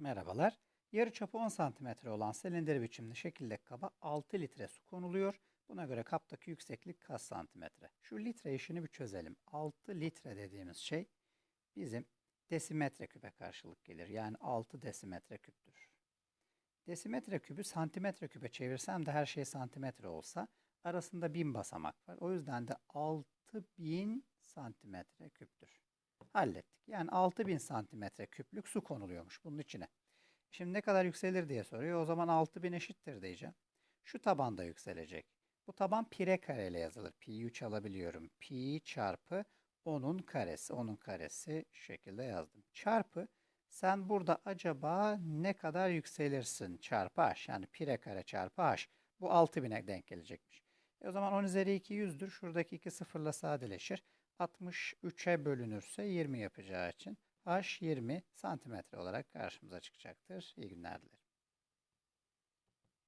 Merhabalar. Yarıçapı 10 cm olan silindir biçimli şekildeki kaba 6 litre su konuluyor. Buna göre kaptaki yükseklik kaç santimetre? Şu litre işini bir çözelim. 6 litre dediğimiz şey bizim desimetre küpe karşılık gelir. Yani 6 desimetre küptür. Desimetre küpü santimetre küpe çevirsem de her şey santimetre olsa arasında 1000 basamak var. O yüzden de 6000 santimetre küptür. Hallettik. Yani 6000 santimetre küplük su konuluyormuş bunun içine. Şimdi ne kadar yükselir diye soruyor. O zaman 6000 eşittir diyeceğim. Şu taban da yükselecek. Bu taban pire kareyle yazılır. Pi 3 alabiliyorum. Pi çarpı 10'un karesi. 10'un karesi şu şekilde yazdım. Çarpı sen burada acaba ne kadar yükselirsin çarpı h. Yani pire kare çarpı h. Bu 6000'e denk gelecekmiş. E o zaman 10 üzeri 2 100'dür. Şuradaki 2 sıfırla sadeleşir. 63'e bölünürse 20 yapacağı için h 20 santimetre olarak karşımıza çıkacaktır. İyi günler dilerim.